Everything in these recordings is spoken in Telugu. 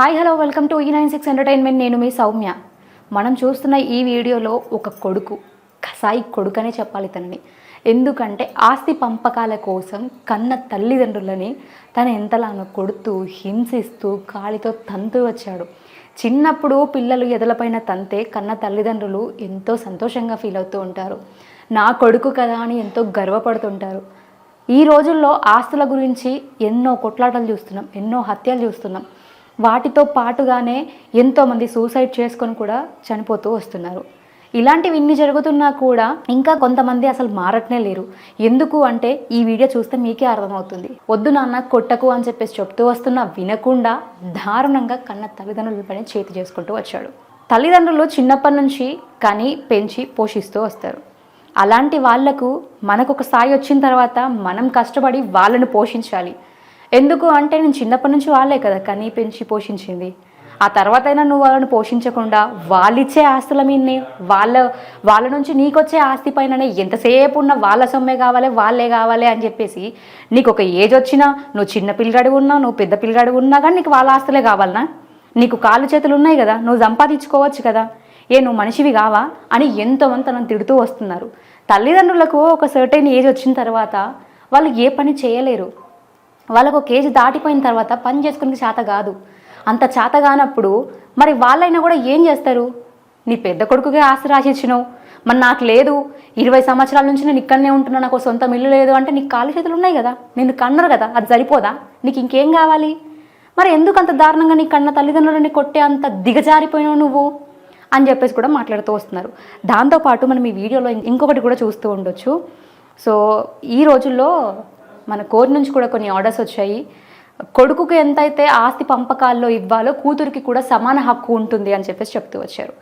హాయ్ హలో వెల్కమ్ టు ఈ నైన్ సిక్స్ ఎంటర్టైన్మెంట్ నేను మీ సౌమ్య. మనం చూస్తున్న ఈ వీడియోలో ఒక కొడుకు కసాయి కొడుకనే చెప్పాలి తనని. ఎందుకంటే ఆస్తి పంపకాల కోసం కన్న తల్లిదండ్రులని తను ఎంతలానో కొడుతూ హింసిస్తూ కాలితో తంతు వచ్చాడు. చిన్నప్పుడు పిల్లలు ఎదలపైన తంతే కన్న తల్లిదండ్రులు ఎంతో సంతోషంగా ఫీల్ అవుతూ ఉంటారు. నా కొడుకు కదా అని ఎంతో గర్వపడుతుంటారు. ఈ రోజుల్లో ఆస్తుల గురించి ఎన్నో కొట్లాటలు చూస్తున్నాం ఎన్నో హత్యలు చూస్తున్నాం. వాటితో పాటుగానే ఎంతోమంది సూసైడ్ చేసుకొని కూడా చనిపోతూ వస్తున్నారు. ఇలాంటివి ఇన్ని జరుగుతున్నా కూడా ఇంకా కొంతమంది అసలు మారట్నే లేరు. ఎందుకు అంటే ఈ వీడియో చూస్తే మీకే అర్థమవుతుంది. వద్దు నాన్న కొట్టకు అని చెప్పేసి చెప్తూ వస్తున్నా వినకుండా దారుణంగా కన్న తల్లిదండ్రులపైన చేతి చేసుకుంటూ వచ్చాడు. తల్లిదండ్రులు చిన్నప్పటి నుంచి కని పెంచి పోషిస్తూ వస్తారు. అలాంటి వాళ్ళకు మనకు ఒక స్థాయి వచ్చిన తర్వాత మనం కష్టపడి వాళ్ళను పోషించాలి. ఎందుకు అంటే నేను చిన్నప్పటి నుంచి వాళ్ళే కదా కనీ పెంచి పోషించింది. ఆ తర్వాత అయినా నువ్వు వాళ్ళని పోషించకుండా వాళ్ళిచ్చే ఆస్తుల మీదనే వాళ్ళ వాళ్ళ నుంచి నీకొచ్చే ఆస్తి పైననే ఎంతసేపు ఉన్న వాళ్ళ సొమ్మే కావాలి వాళ్ళే కావాలి అని చెప్పేసి నీకు ఒక ఏజ్ వచ్చినా నువ్వు చిన్న పిల్లగాడు ఉన్నా నువ్వు పెద్ద పిల్లగాడు ఉన్నా కానీ నీకు వాళ్ళ ఆస్తులే కావాలనా? నీకు కాళ్ళు చేతులు ఉన్నాయి కదా నువ్వు సంపాదించుకోవచ్చు కదా. ఏ నువ్వు మనిషివి కావా అని ఎంతోమంది తనను తిడుతూ వస్తున్నారు. తల్లిదండ్రులకు ఒక సర్టైన్ ఏజ్ వచ్చిన తర్వాత వాళ్ళు ఏ పని చేయలేరు. వాళ్ళకు ఒక ఏజ్ దాటిపోయిన తర్వాత పని చేసుకునే చేత కాదు. అంత చేత కానప్పుడు మరి వాళ్ళైనా కూడా ఏం చేస్తారు? నీ పెద్ద కొడుకుగా ఆశ రాసిచ్చినావు. మరి నాకు లేదు. ఇరవై సంవత్సరాల నుంచి నేను ఇక్కడనే ఉంటున్నా నాకు ఒక సొంత ఇల్లు లేదు అంటే నీకు కాలు చేతులు ఉన్నాయి కదా. నిన్ను కన్నరు కదా. అది సరిపోదా? నీకు ఇంకేం కావాలి? మరి ఎందుకు అంత దారుణంగా నీ కన్న తల్లిదండ్రులని కొట్టే అంత దిగజారిపోయినావు నువ్వు? అని చెప్పేసి కూడా మాట్లాడుతూ వస్తున్నారు. దాంతోపాటు మనం ఈ వీడియోలో ఇంకొకటి కూడా చూస్తూ ఉండొచ్చు. సో ఈ రోజుల్లో మన కోర్ నుంచి కూడా కొన్ని ఆర్డర్స్ వచ్చాయి. కొడుకుకి ఎంతైతే ఆస్తి పంపకాల్లో ఇవ్వాలో కూతురికి కూడా సమాన హక్కు ఉంటుంది అని చెప్పేసి చెప్తూ వచ్చారు.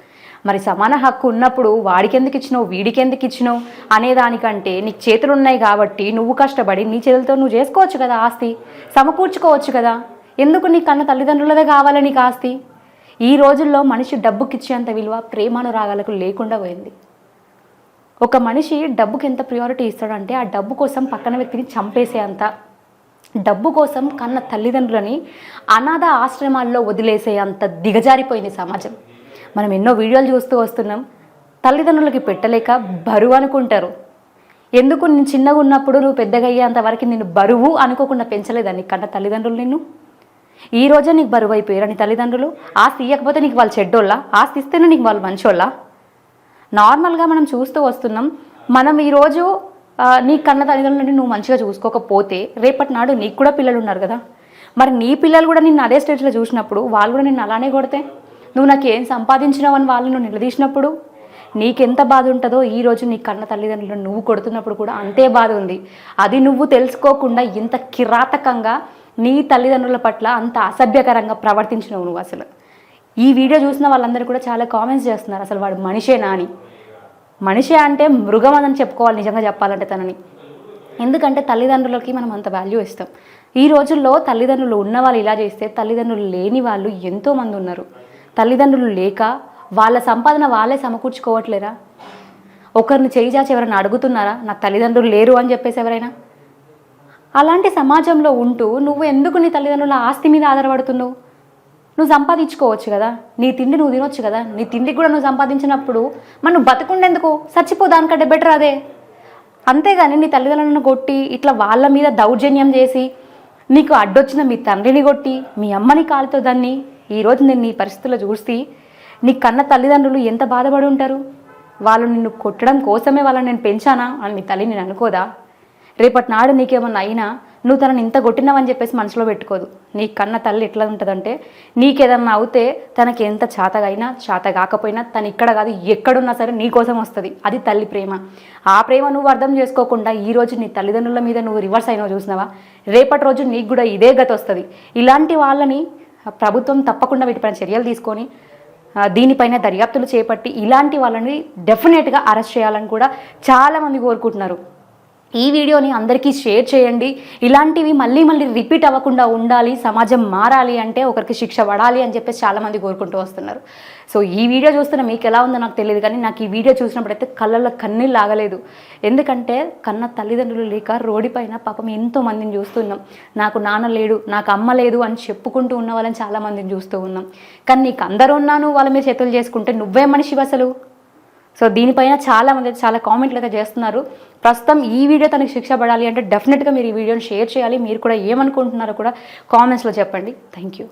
మరి సమాన హక్కు ఉన్నప్పుడు వాడికి ఎందుకు ఇచ్చినావు వీడికి ఎందుకు ఇచ్చినావు అనేదానికంటే నీకు చేతులు ఉన్నాయి కాబట్టి నువ్వు కష్టపడి నీ చేతులతో నువ్వు చేసుకోవచ్చు కదా ఆస్తి? సమకూర్చుకోవచ్చు కదా? ఎందుకు నీ కన్న తల్లిదండ్రులదే కావాలి నీకు ఆస్తి? ఈ రోజుల్లో మనిషి డబ్బుకిచ్చేంత విలువ ప్రేమానురాగాలకు లేకుండా పోయింది. ఒక మనిషి డబ్బుకి ఎంత ప్రియారిటీ ఇస్తాడంటే ఆ డబ్బు కోసం పక్కన వ్యక్తిని చంపేసే అంత డబ్బు కోసం కన్న తల్లిదండ్రులని అనాథ ఆశ్రమాల్లో వదిలేసే అంత దిగజారిపోయింది సమాజం. మనం ఎన్నో వీడియోలు చూస్తూ వస్తున్నాం తల్లిదండ్రులకి పెట్టలేక బరువు అనుకుంటారు. ఎందుకు నేను చిన్నగా ఉన్నప్పుడు నువ్వు పెద్దగా అయ్యేంత వరకు నేను బరువు అనుకోకుండా పెంచలేదని కన్న తల్లిదండ్రులు నిన్ను? ఈ రోజే నీకు బరువు అయిపోయారు నీ తల్లిదండ్రులు? ఆస్తి ఇవ్వకపోతే నీకు వాళ్ళు చెడ్డోళ్ళ? ఆస్తి ఇస్తేనే నీకు వాళ్ళు మంచోళ్ళ? నార్మల్గా మనం చూస్తూ వస్తున్నాం మనం ఈరోజు నీ కన్న తల్లిదండ్రుల నుండి నువ్వు మంచిగా చూసుకోకపోతే రేపటి నాడు నీకు కూడా పిల్లలు ఉన్నారు కదా. మరి నీ పిల్లలు కూడా నిన్ను అదే స్టేజ్లో చూసినప్పుడు వాళ్ళు కూడా నిన్ను అలానే కొడితే? నువ్వు నాకు ఏం సంపాదించినావు అని వాళ్ళు నువ్వు నిలదీసినప్పుడు? నీకెంత బాధ ఉంటుందో ఈ రోజు నీ కన్న తల్లిదండ్రులను నువ్వు కొడుతున్నప్పుడు కూడా అంతే బాధ ఉంది. అది నువ్వు తెలుసుకోకుండా ఇంత కిరాతకంగా నీ తల్లిదండ్రుల పట్ల అంత అసభ్యకరంగా ప్రవర్తించినావు నువ్వు అసలు. ఈ వీడియో చూసిన వాళ్ళందరూ కూడా చాలా కామెంట్స్ చేస్తున్నారు. అసలు వాడు మనిషేనా అని. మనిషి అంటే మృగం అని చెప్పుకోవాలి నిజంగా చెప్పాలంటే తనని. ఎందుకంటే తల్లిదండ్రులకి మనం అంత వాల్యూ ఇస్తాం. ఈ రోజుల్లో తల్లిదండ్రులు ఉన్న వాళ్ళు ఇలా చేస్తే తల్లిదండ్రులు లేని వాళ్ళు ఎంతోమంది ఉన్నారు. తల్లిదండ్రులు లేక వాళ్ళ సంపాదన వాళ్ళే సమకూర్చుకోవట్లేరా? ఒకరిని చేయి చాచి ఎవరైనా అడుగుతున్నారా నాకు తల్లిదండ్రులు లేరు అని చెప్పేసి ఎవరైనా? అలాంటి సమాజంలో ఉంటూ నువ్వు ఎందుకు నీ తల్లిదండ్రుల ఆస్తి మీద ఆధారపడుతున్నావు? నువ్వు సంపాదించుకోవచ్చు కదా? నీ తిండి నువ్వు తినొచ్చు కదా? నీ తిండికి కూడా నువ్వు సంపాదించినప్పుడు మనం నువ్వు బతుకుండేందుకు? చచ్చిపో దానికంటే బెటర్ అదే. అంతేగాని నీ తల్లిదండ్రులను కొట్టి ఇట్లా వాళ్ళ మీద దౌర్జన్యం చేసి నీకు అడ్డొచ్చిన మీ తండ్రిని కొట్టి మీ అమ్మని కాలుతో దాన్ని ఈరోజు నేను నీ పరిస్థితుల్లో చూసి నీ కన్న తల్లిదండ్రులు ఎంత బాధపడి ఉంటారు? వాళ్ళు నిన్ను కొట్టడం కోసమే వాళ్ళని నేను పెంచానా? అని మీ తల్లి నేను అనుకోదా? రేపటి నాడు నీకేమన్నా అయినా నువ్వు తనని ఇంత కొట్టినావని చెప్పేసి మనసులో పెట్టుకోదు. నీ కన్న తల్లి ఎట్లా ఉంటుందంటే నీకేదన్నా అవుతే తనకి ఎంత చాతగైనా చాత కాకపోయినా తను ఇక్కడ కాదు ఎక్కడున్నా సరే నీ కోసం వస్తుంది. అది తల్లి ప్రేమ. ఆ ప్రేమ నువ్వు అర్థం చేసుకోకుండా ఈ రోజు నీ తల్లిదండ్రుల మీద నువ్వు రివర్స్ అయినావు చూసినావా? రేపటి రోజు నీకు కూడా ఇదే గతి వస్తుంది. ఇలాంటి వాళ్ళని ప్రభుత్వం తప్పకుండా వీటిపైన చర్యలు తీసుకొని దీనిపైన దర్యాప్తులు చేపట్టి ఇలాంటి వాళ్ళని డెఫినెట్గా అరెస్ట్ చేయాలని కూడా చాలామంది కోరుకుంటున్నారు. ఈ వీడియోని అందరికీ షేర్ చేయండి. ఇలాంటివి మళ్ళీ మళ్ళీ రిపీట్ అవ్వకుండా ఉండాలి సమాజం మారాలి అంటే ఒకరికి శిక్ష పడాలి అని చెప్పేసి చాలామంది కోరుకుంటూ వస్తున్నారు. సో ఈ వీడియో చూస్తున్న మీకు ఎలా ఉందో నాకు తెలియదు కానీ నాకు ఈ వీడియో చూసినప్పుడైతే కళ్ళల్లో కన్నీళ్ళు లాగలేదు. ఎందుకంటే కన్న తల్లిదండ్రులు లేక రోడ్డు పైన పాపం ఎంతో మందిని చూస్తున్నాం. నాకు నాన్న లేడు నాకు అమ్మ లేదు అని చెప్పుకుంటూ ఉన్న వాళ్ళని చాలామందిని చూస్తూ ఉన్నాం. కానీ నీకు అందరూ ఉన్నాను వాళ్ళ మీద చేతులు చేసుకుంటే నువ్వే మనిషి అసలు? సో దీనిపైన చాలా మంది అయితే చాలా కామెంట్లు అయితే చేస్తున్నారు. ప్రస్తుతం ఈ వీడియో తనకి శిక్ష పడాలి అంటే డెఫినెట్గా మీరు ఈ వీడియోని షేర్ చేయాలి. మీరు కూడా ఏమనుకుంటున్నారో కూడా కామెంట్స్లో చెప్పండి. Thank you